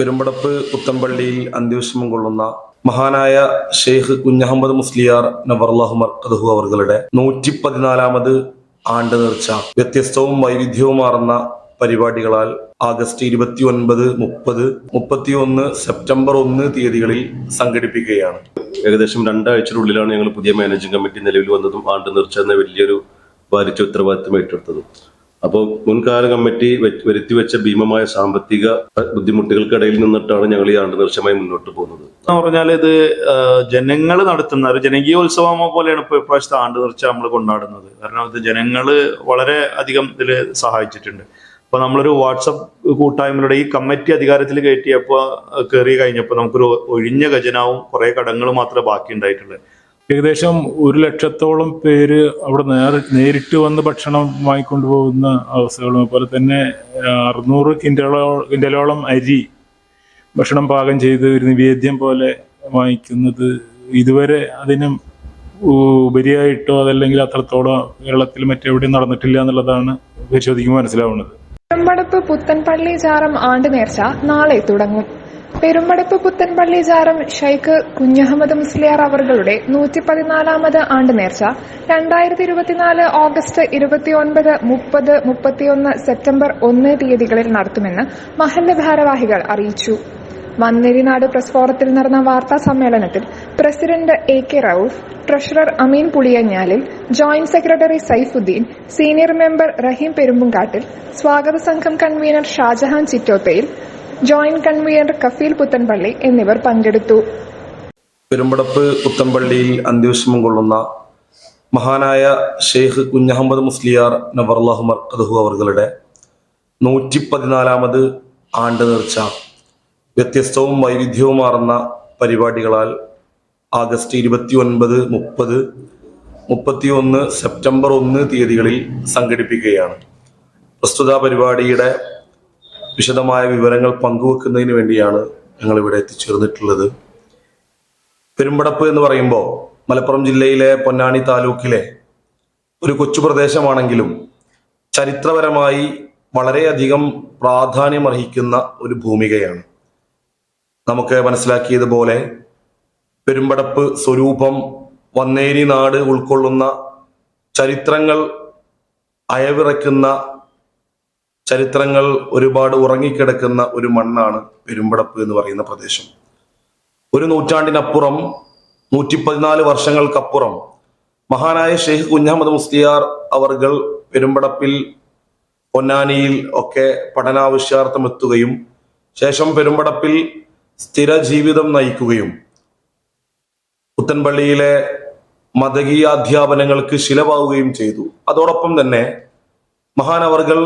പെരുമ്പടപ്പ് പുത്തമ്പള്ളിയിൽ അന്ത്യവിഷമം കൊള്ളുന്ന മഹാനായ ഷെയ്ഖ് കുഞ്ഞഹമ്മദ് മുസ്ലിയാർ നബർലാഹു മർക്കദഹു അവർകളുടെ നൂറ്റി പതിനാലാമത് ആണ്ട് നേർച്ച. വ്യത്യസ്തവും വൈവിധ്യവുമാർന്ന പരിപാടികളാൽ ആഗസ്റ്റ് ഇരുപത്തി ഒൻപത് മുപ്പത് മുപ്പത്തി ഒന്ന് സെപ്റ്റംബർ ഒന്ന് തീയതികളിൽ സംഘടിപ്പിക്കുകയാണ്. ഏകദേശം രണ്ടാഴ്ചയുടെ ഞങ്ങൾ പുതിയ മാനേജിംഗ് കമ്മിറ്റി നിലവിൽ വന്നതും ആണ്ട് നിർച്ച എന്ന വലിയൊരു ഭാരിച്ച ഉത്തരവാദിത്തം ഏറ്റെടുത്തതും. അപ്പോൾ മുൻകാല കമ്മിറ്റി വരുത്തി വെച്ച ഭീമമായ സാമ്പത്തിക ബുദ്ധിമുട്ടുകൾക്കിടയിൽ നിന്നിട്ടാണ് ഞങ്ങൾ ഈ ആണ്ട് നിർശമായി മുന്നോട്ട് പോകുന്നത്. എന്ന് പറഞ്ഞാൽ ഇത് ജനങ്ങൾ നടത്തുന്ന ഒരു ജനകീയോത്സവം പോലെയാണ് ഇപ്പോൾ ഇപ്രാവശ്യത്തെ ആണ്ട് നിർച്ച നമ്മൾ കൊണ്ടാടുന്നത്. കാരണം ഇത് ജനങ്ങൾ വളരെ അധികം ഇതിൽ സഹായിച്ചിട്ടുണ്ട്. അപ്പൊ നമ്മളൊരു വാട്സപ്പ് കൂട്ടായ്മയുടെ ഈ കമ്മിറ്റി അധികാരത്തിൽ കയറ്റിയപ്പോൾ കയറി കഴിഞ്ഞപ്പോൾ നമുക്കൊരു ഒഴിഞ്ഞ ഖജനാവും കുറേ കടങ്ങൾ മാത്രമേ ബാക്കി ഉണ്ടായിട്ടുള്ളൂ ഏകദേശം ഒരു ലക്ഷത്തോളം പേര് അവിടെ നേരിട്ട് വന്ന് ഭക്ഷണം വാങ്ങിക്കൊണ്ടു പോകുന്ന അവസ്ഥകളും അതുപോലെ തന്നെ അറുന്നൂറ് കിൻഡലോ കിൻഡലോളം അരി ഭക്ഷണം പാകം ചെയ്ത് ഒരു നിവേദ്യം പോലെ വാങ്ങിക്കുന്നത് ഇതുവരെ അതിനും ഉപരിയായിട്ടോ അതല്ലെങ്കിൽ അത്രത്തോളം കേരളത്തിൽ മറ്റെവിടെയും നടന്നിട്ടില്ല എന്നുള്ളതാണ് പരിശോധിക്കുമ്പോൾ മനസ്സിലാവുന്നത്. പുത്തൻപള്ളി ചാറം ആണ്ട് നേർച്ച നാളെ തുടങ്ങും. പെരുമ്പടപ്പ് പുത്തൻപള്ളി ജാറം ഷൈഖ് കുഞ്ഞഹമ്മദ് മുസ്ലിയാർ അവറുകളുടെ നൂറ്റി പതിനാലാമത് ആണ്ട് നേർച്ച രണ്ടായിരത്തി ഇരുപത്തിനാല് ഓഗസ്റ്റ് ഇരുപത്തിയൊൻപത് മുപ്പത് മുപ്പത്തിയൊന്ന് സെപ്റ്റംബർ ഒന്ന് തീയതികളിൽ നടത്തുമെന്ന് മഹല്ല ഭാരവാഹികൾ അറിയിച്ചു. മന്നേരിനാട് പ്രസ് ഫോറത്തിൽ നടന്ന വാർത്താ സമ്മേളനത്തിൽ president A K Rauf treasurer Ameen Puliyanjalil joint secretary Saifuddin senior member Raheem Perumpumkattil സ്വാഗത സംഘം convener Shajahan Chittothayil joint convener Kafeel Puthanpalli എന്നിവർ പങ്കെടുത്തു. പെരുമ്പടപ്പ് പുത്തൻപള്ളിയിൽ അന്ത്യവിഷമം കൊള്ളുന്ന മഹാനായ ഷെയ്ഖ് കുഞ്ഞഹമ്മദ് മുസ്ലിയാർ നവർലാഹു മർക്കദഹു അവർകളുടെ നൂറ്റി പതിനാലാമത് ആണ്ട് നേർച്ച വ്യത്യസ്തവും വൈവിധ്യവുമാർന്ന പരിപാടികളാൽ ആഗസ്റ്റ് ഇരുപത്തി ഒൻപത് മുപ്പത് മുപ്പത്തിയൊന്ന് സെപ്റ്റംബർ ഒന്ന് തീയതികളിൽ സംഘടിപ്പിക്കുകയാണ്. പ്രസ്തുത പരിപാടിയുടെ വിശദമായ വിവരങ്ങൾ പങ്കുവെക്കുന്നതിന് വേണ്ടിയാണ് ഞങ്ങൾ ഇവിടെ എത്തിച്ചേർന്നിട്ടുള്ളത്. പെരുമ്പടപ്പ് എന്ന് പറയുമ്പോൾ മലപ്പുറം ജില്ലയിലെ പൊന്നാനി താലൂക്കിലെ ഒരു കൊച്ചു പ്രദേശമാണെങ്കിലും ചരിത്രപരമായി വളരെയധികം പ്രാധാന്യമർഹിക്കുന്ന ഒരു ഭൂമികയാണ്. നമുക്ക് മനസ്സിലാക്കിയതുപോലെ പെരുമ്പടപ്പ് സ്വരൂപം വന്നേരി നാട് ഉൾക്കൊള്ളുന്ന ചരിത്രങ്ങൾ അയവിറക്കുന്ന ചരിത്രങ്ങൾ ഒരുപാട് ഉറങ്ങിക്കിടക്കുന്ന ഒരു മണ്ണാണ് പെരുമ്പടപ്പ് എന്ന് പറയുന്ന പ്രദേശം. ഒരു നൂറ്റാണ്ടിനപ്പുറം നൂറ്റി പതിനാല് വർഷങ്ങൾക്കപ്പുറം മഹാനായ ഷെയ്ഖ് കുഞ്ഞഹമ്മദ് മുസ്ലിയാർ അവർകൾ പെരുമ്പടപ്പിൽ പൊന്നാനിയിൽ ഒക്കെ പഠനാവശ്യാർത്ഥം എത്തുകയും ശേഷം പെരുമ്പടപ്പിൽ സ്ഥിര ജീവിതം നയിക്കുകയും പുത്തൻപള്ളിയിലെ മതകീയ അധ്യാപനങ്ങൾക്ക് ശിലവാകുകയും ചെയ്തു. അതോടൊപ്പം തന്നെ മഹാനവർകൾ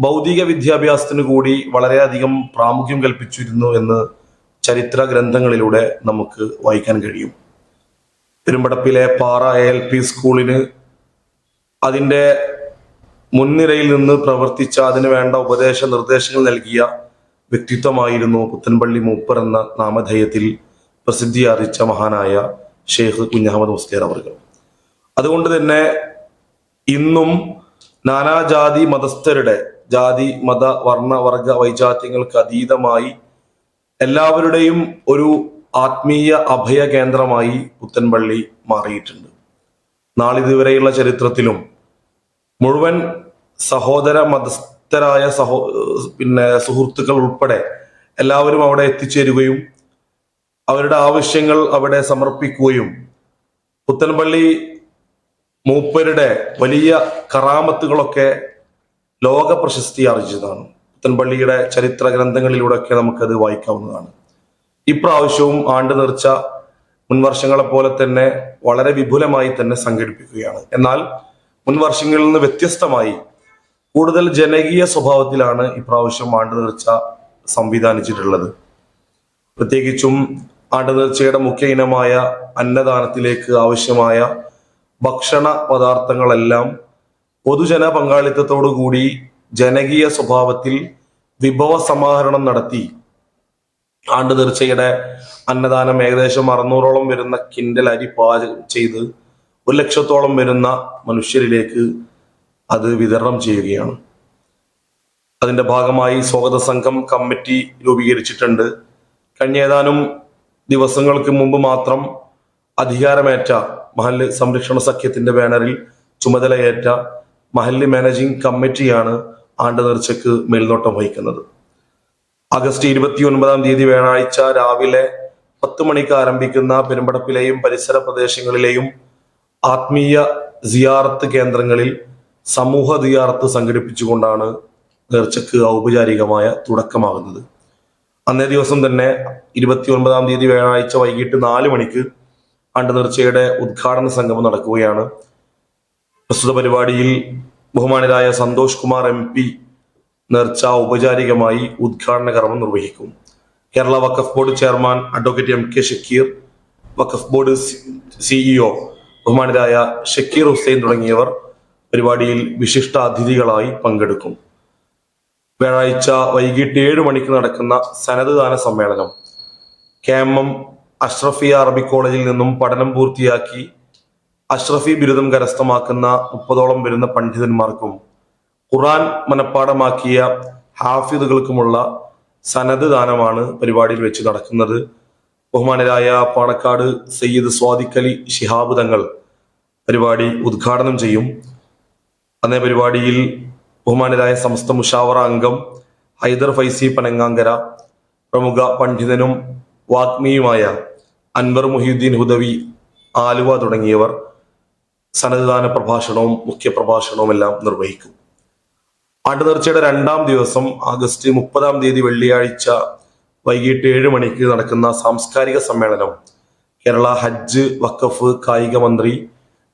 ഭൗതിക വിദ്യാഭ്യാസത്തിന് കൂടി വളരെയധികം പ്രാമുഖ്യം കൽപ്പിച്ചിരുന്നു എന്ന് ചരിത്ര ഗ്രന്ഥങ്ങളിലൂടെ നമുക്ക് വായിക്കാൻ കഴിയും. പെരുമ്പടപ്പിലെ പാറ എ എൽ പി സ്കൂളിന് അതിന്റെ മുൻനിരയിൽ നിന്ന് പ്രവർത്തിച്ച അതിന് വേണ്ട ഉപദേശ നിർദ്ദേശങ്ങൾ നൽകിയ വ്യക്തിത്വമായിരുന്നു പുത്തൻപള്ളി മൂപ്പർ എന്ന നാമധേയത്തിൽ പ്രസിദ്ധി ആർജിച്ച മഹാനായ ഷെയ്ഖ് കുഞ്ഞഹമ്മദ് മുസ്ലിയർ അവർകൾ. അതുകൊണ്ട് തന്നെ ഇന്നും നാനാജാതി മതസ്ഥരുടെ ജാതി മത വർണ വർഗ വൈജാത്യങ്ങൾക്ക് അതീതമായി എല്ലാവരുടെയും ഒരു ആത്മീയ അഭയ കേന്ദ്രമായി പുത്തൻപള്ളി മാറിയിട്ടുണ്ട്. നാളിതുവരെയുള്ള ചരിത്രത്തിലും മുഴുവൻ സഹോദര മതസ്ഥരായ സഹോ പിന്നെ സുഹൃത്തുക്കൾ ഉൾപ്പെടെ എല്ലാവരും അവിടെ എത്തിച്ചേരുകയും അവരുടെ ആവശ്യങ്ങൾ അവിടെ സമർപ്പിക്കുകയും പുത്തൻപള്ളി മൂപ്പരുടെ വലിയ കറാമത്തുകളൊക്കെ ലോക പ്രശസ്തി ആർജിച്ചതാണ്. പുത്തൻപള്ളിയുടെ ചരിത്ര ഗ്രന്ഥങ്ങളിലൂടെയൊക്കെ നമുക്കത് വായിക്കാവുന്നതാണ്. ഇപ്രാവശ്യവും ആണ്ട് നിർച്ച മുൻവർഷങ്ങളെ പോലെ തന്നെ വളരെ വിപുലമായി തന്നെ സംഘടിപ്പിക്കുകയാണ്. എന്നാൽ മുൻവർഷങ്ങളിൽ നിന്ന് വ്യത്യസ്തമായി കൂടുതൽ ജനകീയ സ്വഭാവത്തിലാണ് ഇപ്രാവശ്യം ആണ്ട് നേർച്ച സംവിധാനിച്ചിട്ടുള്ളത്. പ്രത്യേകിച്ചും ആണ്ട് നിർച്ചയുടെ മുഖ്യ ഇനമായ അന്നദാനത്തിലേക്ക് ആവശ്യമായ ഭക്ഷണ പദാർത്ഥങ്ങളെല്ലാം പൊതുജന പങ്കാളിത്തത്തോടുകൂടി ജനകീയ സ്വഭാവത്തിൽ വിഭവ സമാഹരണം നടത്തി. ആണ്ട് തീർച്ചയുടെ അന്നദാനം ഏകദേശം അറുന്നൂറോളം വരുന്ന കിൻഡൽ അരി പാചകം ചെയ്ത് ഒരു ലക്ഷത്തോളം വരുന്ന മനുഷ്യരിലേക്ക് അത് വിതരണം ചെയ്യുകയാണ്. അതിന്റെ ഭാഗമായി സ്വാഗത സംഘം കമ്മിറ്റി രൂപീകരിച്ചിട്ടുണ്ട്. കഴിഞ്ഞ ഏതാനും ദിവസങ്ങൾക്ക് മുമ്പ് മാത്രം അധികാരമേറ്റ മഹൽ സംരക്ഷണ സഖ്യത്തിന്റെ ബാനറിൽ ചുമതലയേറ്റ മഹല്ല് മാനേജിംഗ് കമ്മിറ്റിയാണ് ആണ്ട് നേർച്ചയ്ക്ക് മേൽനോട്ടം വഹിക്കുന്നത്. ആഗസ്റ്റ് ഇരുപത്തി ഒൻപതാം തീയതി വ്യാഴാഴ്ച രാവിലെ പത്ത് മണിക്ക് ആരംഭിക്കുന്ന പെരുമ്പടപ്പിലെയും പരിസര പ്രദേശങ്ങളിലെയും ആത്മീയ സിയാറത്ത് കേന്ദ്രങ്ങളിൽ സമൂഹ സിയാറത്ത് സംഘടിപ്പിച്ചുകൊണ്ടാണ് നേർച്ചയ്ക്ക് ഔപചാരികമായ തുടക്കമാകുന്നത്. അന്നേ ദിവസം തന്നെ ഇരുപത്തി ഒൻപതാം തീയതി വ്യാഴാഴ്ച വൈകിട്ട് നാല് മണിക്ക് ആണ്ട് നേർച്ചയുടെ ഉദ്ഘാടന സംഗമം നടക്കുകയാണ്. പ്രസ്തുത പരിപാടിയിൽ ബഹുമാനരായ സന്തോഷ് കുമാർ എം പി നേർച്ച ഔപചാരികമായി ഉദ്ഘാടന കർമ്മം നിർവഹിക്കും. Kerala Waqf board chairman advocate M K Shakeer Waqf board CEO ബഹുമാനരായ ഷക്കീർ ഹുസൈൻ തുടങ്ങിയവർ പരിപാടിയിൽ വിശിഷ്ട അതിഥികളായി പങ്കെടുക്കും. വ്യാഴാഴ്ച വൈകിട്ട് ഏഴ് മണിക്ക് നടക്കുന്ന സനത് ദാന സമ്മേളനം. കെ എം എം അഷ്റഫിയ അറബി കോളേജിൽ നിന്നും പഠനം പൂർത്തിയാക്കി അഷ്റഫി ബിരുദം കരസ്ഥമാക്കുന്ന മുപ്പതോളം വരുന്ന പണ്ഡിതന്മാർക്കും ഖുറാൻ മനഃപ്പാടമാക്കിയ ഹാഫിദുകൾക്കുമുള്ള സനദ് ദാനമാണ് പരിപാടിയിൽ വെച്ച് നടക്കുന്നത്. ബഹുമാനരായ പാണക്കാട് സയ്യിദ് സ്വാദിഖലി ശിഹാബ് തങ്ങൾ പരിപാടി ഉദ്ഘാടനം ചെയ്യും. അന്നേ പരിപാടിയിൽ ബഹുമാനരായ സമസ്ത മുഷാവറ അംഗം ഹൈദർ ഫൈസി പനങ്ങാങ്കര പ്രമുഖ പണ്ഡിതനും വാഗ്മിയുമായ അൻവർ മുഹിയുദ്ദീൻ ഹുദവി ആലുവ തുടങ്ങിയവർ സന്നദ്ധദാന പ്രഭാഷണവും മുഖ്യ പ്രഭാഷണവും എല്ലാം നിർവഹിക്കും. ആണ്ടുനേർച്ചയുടെ രണ്ടാം ദിവസം ആഗസ്റ്റ് മുപ്പതാം തീയതി വെള്ളിയാഴ്ച വൈകിട്ട് ഏഴ് മണിക്ക് നടക്കുന്ന സാംസ്കാരിക സമ്മേളനം. കേരള ഹജ്ജ് വഖഫ് കായിക മന്ത്രി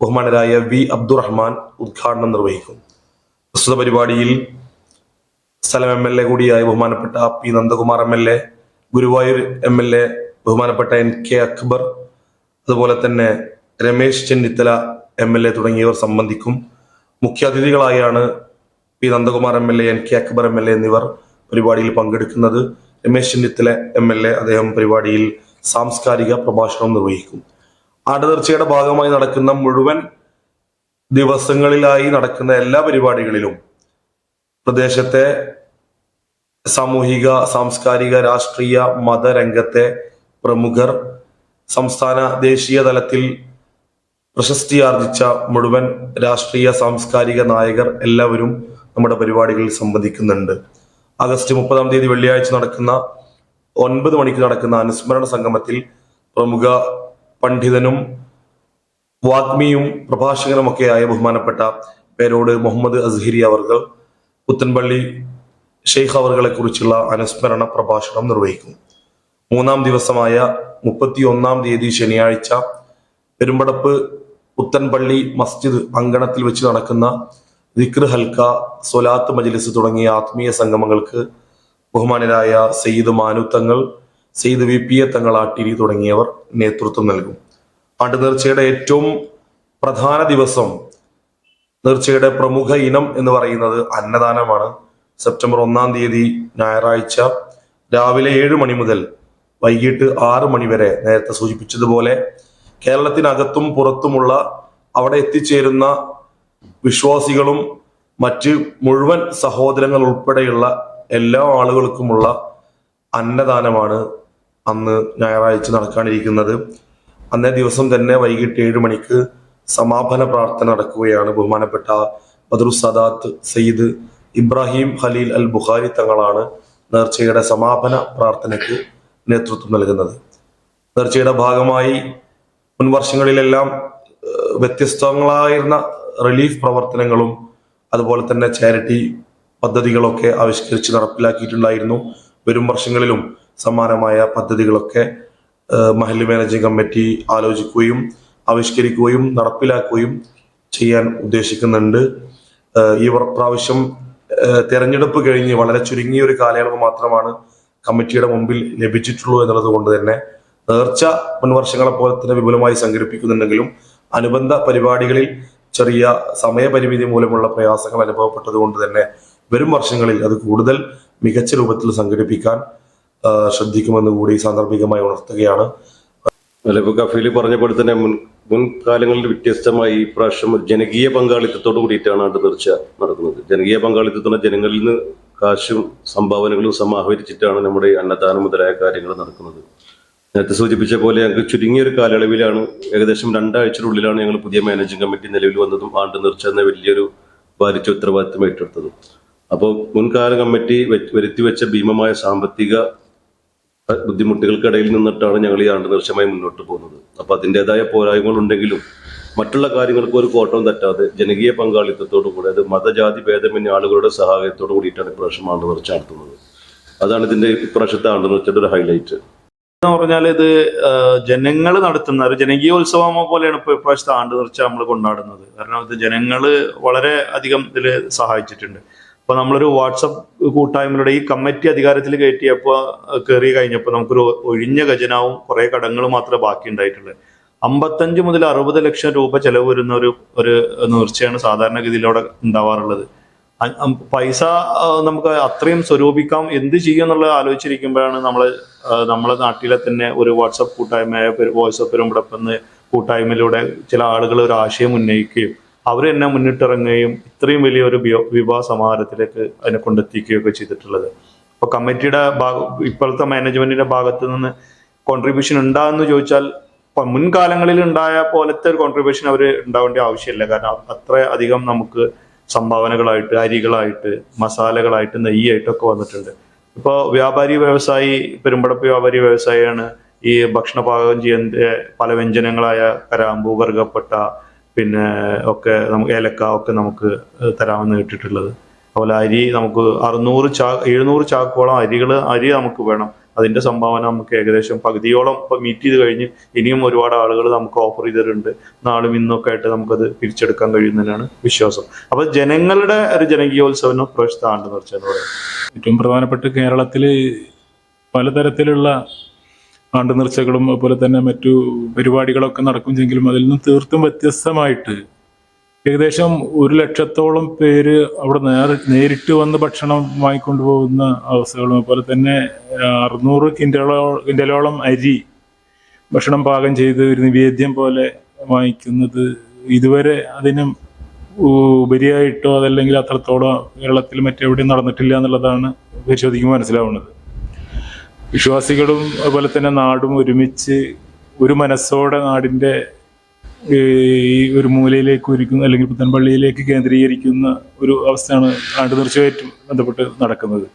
ബഹുമാനരായ വി അബ്ദുറഹ്മാൻ ഉദ്ഘാടനം നിർവഹിക്കും. പ്രസ്തുത പരിപാടിയിൽ സ്ഥലം എം എൽ എ കൂടിയായ ബഹുമാനപ്പെട്ട P Nandakumar M L A Guruvayur M L A ബഹുമാനപ്പെട്ട എൻ കെ അക്ബർ അതുപോലെ തന്നെ Ramesh Chennithala M L A തുടങ്ങിയവർ സംബന്ധിക്കും മുഖ്യാതിഥികളായാണ് P Nandakumar M L A N K Akbar M L A എന്നിവർ പരിപാടിയിൽ പങ്കെടുക്കുന്നത്. Ramesh Chennithala M L A അദ്ദേഹം പരിപാടിയിൽ സാംസ്കാരിക പ്രഭാഷണം നിർവഹിക്കും. ആടതീർച്ചയുടെ ഭാഗമായി നടക്കുന്ന മുഴുവൻ ദിവസങ്ങളിലായി നടക്കുന്ന എല്ലാ പരിപാടികളിലും പ്രദേശത്തെ സാമൂഹിക സാംസ്കാരിക രാഷ്ട്രീയ മതരംഗത്തെ പ്രമുഖർ സംസ്ഥാന ദേശീയ തലത്തിൽ പ്രശസ്തിയാർജിച്ച മുഴുവൻ രാഷ്ട്രീയ സാംസ്കാരിക നായകർ എല്ലാവരും നമ്മുടെ പരിപാടികളിൽ സംബന്ധിക്കുന്നുണ്ട് ആഗസ്റ്റ് മുപ്പതാം തീയതി വെള്ളിയാഴ്ച നടക്കുന്ന ഒൻപത് മണിക്ക് നടക്കുന്ന അനുസ്മരണ സംഗമത്തിൽ പ്രമുഖ പണ്ഡിതനും വാഗ്മിയും പ്രഭാഷകനുമൊക്കെയായ ബഹുമാനപ്പെട്ട പേരോട് മുഹമ്മദ് അസ്ഹിരി അവർക്ക് പുത്തൻപള്ളി ഷെയ്ഖ് അവറുകളെ കുറിച്ചുള്ള അനുസ്മരണ പ്രഭാഷണം നിർവഹിക്കും. മൂന്നാം ദിവസമായ മുപ്പത്തി ഒന്നാം തീയതി ശനിയാഴ്ച പെരുമ്പടപ്പ് പുത്തൻപള്ളി മസ്ജിദ് അങ്കണത്തിൽ വെച്ച് നടക്കുന്ന ദിക്ർ ഹൽക്ക സൊലാത്ത് മജ്ലിസ് തുടങ്ങിയ ആത്മീയ സംഗമങ്ങൾക്ക് ബഹുമാനരായ Sayyid Manuthangal Sayyid V P A Thangal Attiri തുടങ്ങിയവർ നേതൃത്വം നൽകും. ആണ്ട് നേർച്ചയുടെ ഏറ്റവും പ്രധാന ദിവസം നേർച്ചയുടെ പ്രമുഖ ഇനം എന്ന് പറയുന്നത് അന്നദാനമാണ്. സെപ്റ്റംബർ ഒന്നാം തീയതി ഞായറാഴ്ച രാവിലെ ഏഴ് മണി മുതൽ വൈകിട്ട് ആറ് മണി വരെ നേരത്തെ സൂചിപ്പിച്ചതുപോലെ കേരളത്തിനകത്തും പുറത്തുമുള്ള അവിടെ എത്തിച്ചേരുന്ന വിശ്വാസികളും മറ്റ് മുഴുവൻ സഹോദരങ്ങൾ ഉൾപ്പെടെയുള്ള എല്ലാ ആളുകൾക്കുമുള്ള അന്നദാനമാണ് അന്ന് ഞായറാഴ്ച നടക്കാനിരിക്കുന്നത്. അന്നേ ദിവസം തന്നെ വൈകിട്ട് ഏഴ് മണിക്ക് സമാപന പ്രാർത്ഥന നടക്കുകയാണ് ബഹുമാനപ്പെട്ട ബദറു സദാത്ത് സയ്യിദ് ഇബ്രാഹിം ഖലീൽ അൽ ബുഖാരി തങ്ങളാണ് നേർച്ചയുടെ സമാപന പ്രാർത്ഥനയ്ക്ക് നേതൃത്വം നൽകുന്നത്. നേർച്ചയുടെ ഭാഗമായി മുൻ വർഷങ്ങളിലെല്ലാം ഏഹ്, വ്യത്യസ്തങ്ങളായിരുന്ന റിലീഫ് പ്രവർത്തനങ്ങളും അതുപോലെ തന്നെ ചാരിറ്റി പദ്ധതികളൊക്കെ ആവിഷ്കരിച്ച് നടപ്പിലാക്കിയിട്ടുണ്ടായിരുന്നു. വരും വർഷങ്ങളിലും സമാനമായ പദ്ധതികളൊക്കെ മഹല്ല് മാനേജിംഗ് കമ്മിറ്റി ആലോചിക്കുകയും ആവിഷ്കരിക്കുകയും നടപ്പിലാക്കുകയും ചെയ്യാൻ ഉദ്ദേശിക്കുന്നുണ്ട്. ഈ പ്രാവശ്യം തെരഞ്ഞെടുപ്പ് കഴിഞ്ഞ് വളരെ ചുരുങ്ങിയ ഒരു കാലയളവ് മാത്രമാണ് കമ്മിറ്റിയുടെ മുമ്പിൽ ലഭിച്ചിട്ടുള്ളൂ എന്നുള്ളത് കൊണ്ട് തന്നെ നേർച്ച മുൻവർഷങ്ങളെ പോലെ തന്നെ വിപുലമായി സംഘടിപ്പിക്കുന്നുണ്ടെങ്കിലും അനുബന്ധ പരിപാടികളിൽ ചെറിയ സമയപരിമിതി മൂലമുള്ള പ്രയാസങ്ങൾ അനുഭവപ്പെട്ടത് കൊണ്ട് തന്നെ വരും വർഷങ്ങളിൽ അത് കൂടുതൽ മികച്ച രൂപത്തിൽ സംഘടിപ്പിക്കാൻ ശ്രദ്ധിക്കുമെന്ന് കൂടി സാന്ദർഭികമായി ഉണർത്തുകയാണ്. കഫീൽ പറഞ്ഞ പോലെ തന്നെ മുൻ മുൻകാലങ്ങളിൽ വ്യത്യസ്തമായി ഈ പ്രാവശ്യം ജനകീയ പങ്കാളിത്തത്തോട് കൂടിയിട്ടാണ് അത് തീർച്ച നടക്കുന്നത്. ജനകീയ പങ്കാളിത്തത്തോടെ ജനങ്ങളിൽ നിന്ന് കാശും സംഭാവനകളും സമാഹരിച്ചിട്ടാണ് നമ്മുടെ അന്നദാനം മുതലായ കാര്യങ്ങൾ നടക്കുന്നത്. നേരത്തെ സൂചിപ്പിച്ച പോലെ ഞങ്ങൾക്ക് ചുരുങ്ങിയ ഒരു കാലയളവിലാണ് ഏകദേശം രണ്ടാഴ്ചയുടെ ഞങ്ങൾ പുതിയ മാനേജിംഗ് കമ്മിറ്റി നിലവിൽ വന്നതും ആണ്ട് നിർച്ചെന്ന വലിയൊരു ഭാരിച്ച ഉത്തരവാദിത്തം ഏറ്റെടുത്തതും. അപ്പോൾ മുൻകാല കമ്മിറ്റി വരുത്തിവെച്ച ഭീമമായ സാമ്പത്തിക ബുദ്ധിമുട്ടുകൾക്കിടയിൽ നിന്നിട്ടാണ് ഞങ്ങൾ ഈ ആണ്ട് നിർച്ചമായി മുന്നോട്ട് പോകുന്നത്. അപ്പൊ അതിന്റെതായ പോരായ്മകൾ ഉണ്ടെങ്കിലും മറ്റുള്ള കാര്യങ്ങൾക്ക് ഒരു കോട്ടവും തട്ടാതെ ജനകീയ പങ്കാളിത്തത്തോടു കൂടി അത് മതജാതി ഭേദമന്യ ആളുകളുടെ സഹായത്തോടു കൂടിയിട്ടാണ് ഇപ്രാവശ്യം ആണ്ട് നിർച്ച നടത്തുന്നത്. അതാണ് ഇതിന്റെ ഇപ്രാവശ്യത്തെ ആണ്ട് നിർച്ചയുടെ ഒരു ഹൈലൈറ്റ് എന്ന് പറഞ്ഞാൽ ഇത് ജനങ്ങൾ നടത്തുന്ന ഒരു ജനകീയോത്സവം പോലെയാണ് ഇപ്പോൾ ഇപ്രാവശ്യത്തെ ആണ്ട് നിർച്ച നമ്മൾ കൊണ്ടാടുന്നത്. കാരണം ഇത് ജനങ്ങൾ വളരെ അധികം ഇതിൽ സഹായിച്ചിട്ടുണ്ട്. അപ്പൊ നമ്മളൊരു വാട്സപ്പ് കൂട്ടായ്മയുടെ ഈ കമ്മിറ്റി അധികാരത്തിൽ കയറ്റിയപ്പോൾ കയറി കഴിഞ്ഞപ്പോൾ നമുക്കൊരു ഒഴിഞ്ഞ ഖജനാവും കുറെ കടങ്ങളും മാത്രമേ ബാക്കി ഉണ്ടായിട്ടുള്ളൂ. അമ്പത്തഞ്ച് മുതൽ അറുപത് ലക്ഷം രൂപ ചെലവ് വരുന്ന ഒരു ഒരു നേർച്ചയാണ് സാധാരണഗതിയിലൂടെ ഉണ്ടാവാറുള്ളത്. പൈസ നമുക്ക് അത്രയും സ്വരൂപിക്കാം. എന്ത് ചെയ്യും എന്നുള്ളത് ആലോചിച്ചിരിക്കുമ്പോഴാണ് നമ്മൾ നമ്മളെ നാട്ടിലെ തന്നെ ഒരു വാട്സപ്പ് കൂട്ടായ്മയായ വോയിസ് ഓഫ് പെരുമ്പടപ്പെന്ന് കൂട്ടായ്മയിലൂടെ ചില ആളുകൾ ഒരു ആശയം ഉന്നയിക്കുകയും അവർ തന്നെ മുന്നിട്ടിറങ്ങുകയും ഇത്രയും വലിയൊരു വിവാഹ സമാഹാരത്തിലേക്ക് അതിനെ കൊണ്ടെത്തിക്കുകയൊക്കെ ചെയ്തിട്ടുള്ളത്. അപ്പോൾ കമ്മിറ്റിയുടെ ഭാഗ ഇപ്പോഴത്തെ മാനേജ്മെന്റിന്റെ ഭാഗത്ത് നിന്ന് കോൺട്രിബ്യൂഷൻ ഉണ്ടാകുന്നു ചോദിച്ചാൽ മുൻകാലങ്ങളിൽ ഉണ്ടായ പോലത്തെ ഒരു കോൺട്രിബ്യൂഷൻ അവർ ഉണ്ടാവേണ്ട ആവശ്യമില്ല. കാരണം അത്ര അധികം നമുക്ക് സംഭാവനകളായിട്ട് അരികളായിട്ട് മസാലകളായിട്ട് നെയ്യായിട്ടൊക്കെ വന്നിട്ടുണ്ട്. ഇപ്പോൾ വ്യാപാരി വ്യവസായി പെരുമ്പടപ്പ് വ്യാപാരി വ്യവസായിയാണ് ഈ ഭക്ഷണ പാകം ചെയ്യുന്ന പല വ്യഞ്ജനങ്ങളായ കരാമ്പു വർഗപ്പെട്ട പിന്നെ ഒക്കെ നമുക്ക് ഏലക്ക ഒക്കെ നമുക്ക് തരാമെന്ന് കേട്ടിട്ടുള്ളത്. അതുപോലെ അരി നമുക്ക് അറുന്നൂറ് ചാ എഴുന്നൂറ് ചാക്കോളം അരികൾ അരി നമുക്ക് വേണം. അതിന്റെ സംഭാവന നമുക്ക് ഏകദേശം പകുതിയോളം ഇപ്പൊ മീറ്റ് ചെയ്ത് കഴിഞ്ഞ് ഇനിയും ഒരുപാട് ആളുകൾ നമുക്ക് ഓഫർ ചെയ്തിട്ടുണ്ട്. നാളും ഇന്നൊക്കെ ആയിട്ട് നമുക്കത് പിരിച്ചെടുക്കാൻ കഴിയുന്നതിനാണ് വിശ്വാസം. അപ്പോൾ ജനങ്ങളുടെ ഒരു ജനകീയോത്സവം പ്രശ്നമാണ് ആണ്ട് ഏറ്റവും പ്രധാനപ്പെട്ട കേരളത്തിൽ പലതരത്തിലുള്ള ആണ്ടു നിർച്ചകളും അതുപോലെ തന്നെ മറ്റു പരിപാടികളൊക്കെ നടക്കുമെങ്കിലും അതിൽ നിന്ന് തീർത്തും വ്യത്യസ്തമായിട്ട് ഏകദേശം ഒരു ലക്ഷത്തോളം പേര് അവിടെ നേരിട്ട് വന്ന് ഭക്ഷണം വാങ്ങിക്കൊണ്ടു പോകുന്ന അവസ്ഥകളും അതുപോലെ തന്നെ അറുന്നൂറ് കിൻഡലോ കിൻഡലോളം അരി ഭക്ഷണം പാകം ചെയ്ത് ഒരു നിവേദ്യം പോലെ വാങ്ങിക്കുന്നത് ഇതുവരെ അതിനും ഉപരിയായിട്ടോ അതല്ലെങ്കിൽ അത്രത്തോളം കേരളത്തിൽ മറ്റെവിടെയും നടന്നിട്ടില്ല എന്നുള്ളതാണ് പരിശോധിക്കുമ്പോൾ മനസ്സിലാവുന്നത്. വിശ്വാസികളും അതുപോലെ തന്നെ നാടും ഒരുമിച്ച് ഒരു മനസ്സോടെ നാടിന്റെ ഈ ഒരു മൂലയിലേക്ക് ഒരുക്കുന്ന അല്ലെങ്കിൽ പുത്തൻപള്ളിയിലേക്ക് കേന്ദ്രീകരിക്കുന്ന ഒരു അവസ്ഥയാണ് ആണ്ട് തീർച്ചയായിട്ടും ബന്ധപ്പെട്ട് നടക്കുന്നത്.